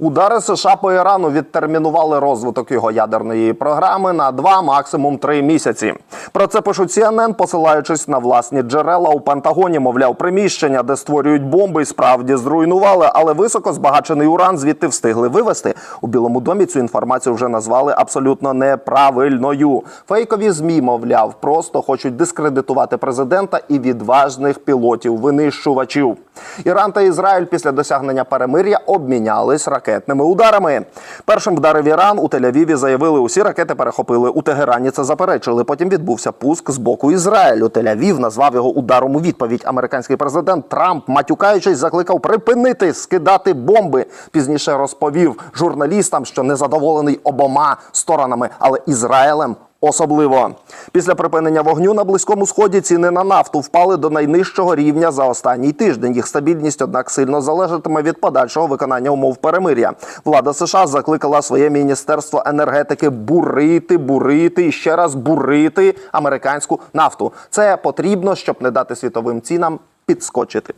Удари США по Ірану відтермінували розвиток його ядерної програми на два, максимум три місяці. Про це пишуть CNN, посилаючись на власні джерела у Пентагоні. Мовляв, приміщення, де створюють бомби, і справді зруйнували, але високо збагачений уран звідти встигли вивести. У Білому домі цю інформацію вже назвали абсолютно неправильною. Фейкові змі, мовляв, просто хочуть дискредитувати президента і відважних пілотів-винищувачів. Іран та Ізраїль після досягнення перемир'я обмінялись ракетними ударами. Першим вдарив Іран у Тель-Авіві заявили, усі ракети перехопили. У Тегерані це заперечили. Потім відбувся пуск з боку Ізраїлю. Тель-Авів назвав його ударом у відповідь. Американський президент Трамп, матюкаючись, закликав припинити скидати бомби. Пізніше розповів журналістам, що незадоволений обома сторонами, але Ізраїлем Особливо після припинення вогню на близькому сході ціни на нафту впали до найнижчого рівня за останній тиждень. Їх стабільність, однак, сильно залежатиме від подальшого виконання умов перемир'я. Влада США закликала своє міністерство енергетики бурити, бурити і ще раз бурити американську нафту. Це потрібно, щоб не дати світовим цінам підскочити.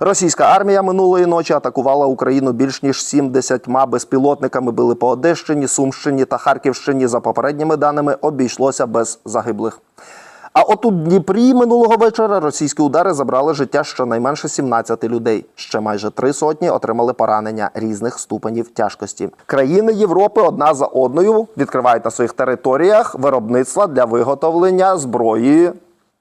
Російська армія минулої ночі атакувала Україну більш ніж 70 безпілотниками. Били по Одещині, Сумщині та Харківщині. За попередніми даними обійшлося без загиблих. А от у Дніпрі минулого вечора російські удари забрали життя щонайменше 17 людей. Ще майже три сотні отримали поранення різних ступенів тяжкості. Країни Європи одна за одною відкривають на своїх територіях виробництва для виготовлення зброї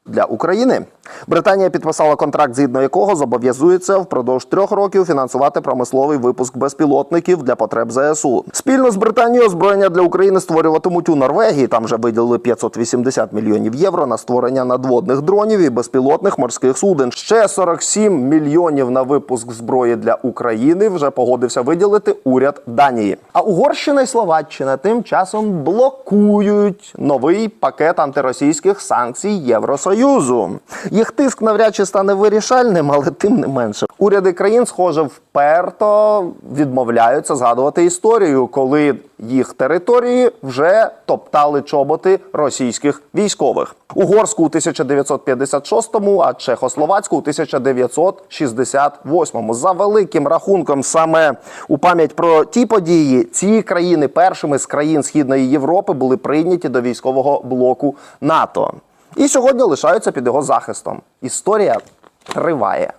для України. Британія підписала контракт, згідно якого зобов'язується впродовж трьох років фінансувати промисловий випуск безпілотників для потреб ЗСУ. Спільно з Британією озброєння для України створюватимуть у Норвегії. Там вже виділили 580 мільйонів євро на створення надводних дронів і безпілотних морських суден. Ще 47 мільйонів на випуск зброї для України вже погодився виділити уряд Данії. А Угорщина і Словаччина тим часом блокують новий пакет антиросійських санкцій Євросоюзу. Їх тиск навряд чи стане вирішальним, але тим не менше. Уряди країн, схоже, вперто відмовляються згадувати історію, коли їх території вже топтали чоботи російських військових. Угорську у 1956-му, а Чехословацьку у 1968-му. За великим рахунком, саме у пам'ять про ті події, ці країни першими з країн Східної Європи були прийняті до військового блоку НАТО і сьогодні лишаються під його захистом. Історія триває.